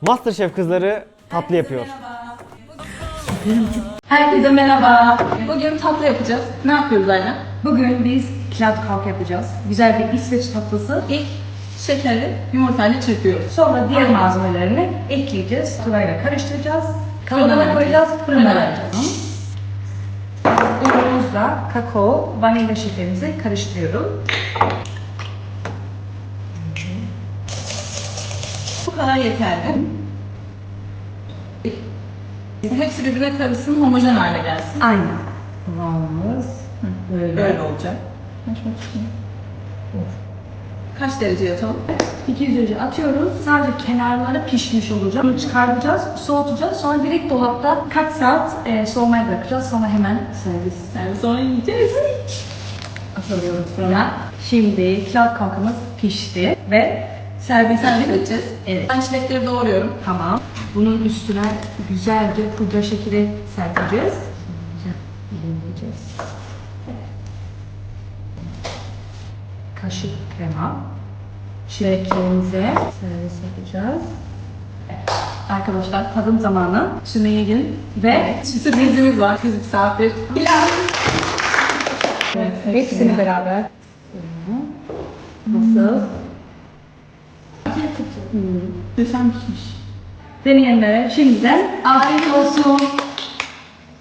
Masterchef kızları tatlı yapıyor. Herkese merhaba. Bugün tatlı yapacağız. Ne yapıyoruz Ayla? Bugün biz cloud kalk yapacağız. Güzel bir İsveç tatlısı. İlk şekeri yumurtayla çırpıyoruz. Sonra diğer malzemelerini ekleyeceğiz. Sırayla karıştıracağız. Kalıbına vereceğiz. koyacağız. Fırına Fırına vereceğiz. Unumuzla kakao, vanilya şekerimizi karıştırıyorum. Bu kadar yeterli. Hepsi birbirine karışsın, homojen hale gelsin. Aynen. Kıvamımız böyle. Böyle olacak. Kaç derece atalım? 200 derece atıyoruz. Sadece kenarları pişmiş olacak. Bunu çıkartacağız, soğutacağız. Sonra direkt dolapta kaç saat e, soğumaya bırakacağız. Sonra hemen servis. Yani sonra yiyeceğiz. Atıyoruz fırına. Şimdi cloud kalkamız pişti ve servis Servis edeceğiz. Evet. Ben çilekleri doğruyorum. Tamam. Bunun üstüne güzelce pudra şekeri serpeceğiz. Dilimleyeceğiz. Kaşık krema. Çileklerimize servis yapacağız. Arkadaşlar tadım zamanı. Sümeyye Gül ve Bir sürprizimiz var. Kız misafir. hepsini beraber. Nasıl? Desem pişmiş. Deneyenlere şimdiden afiyet olsun.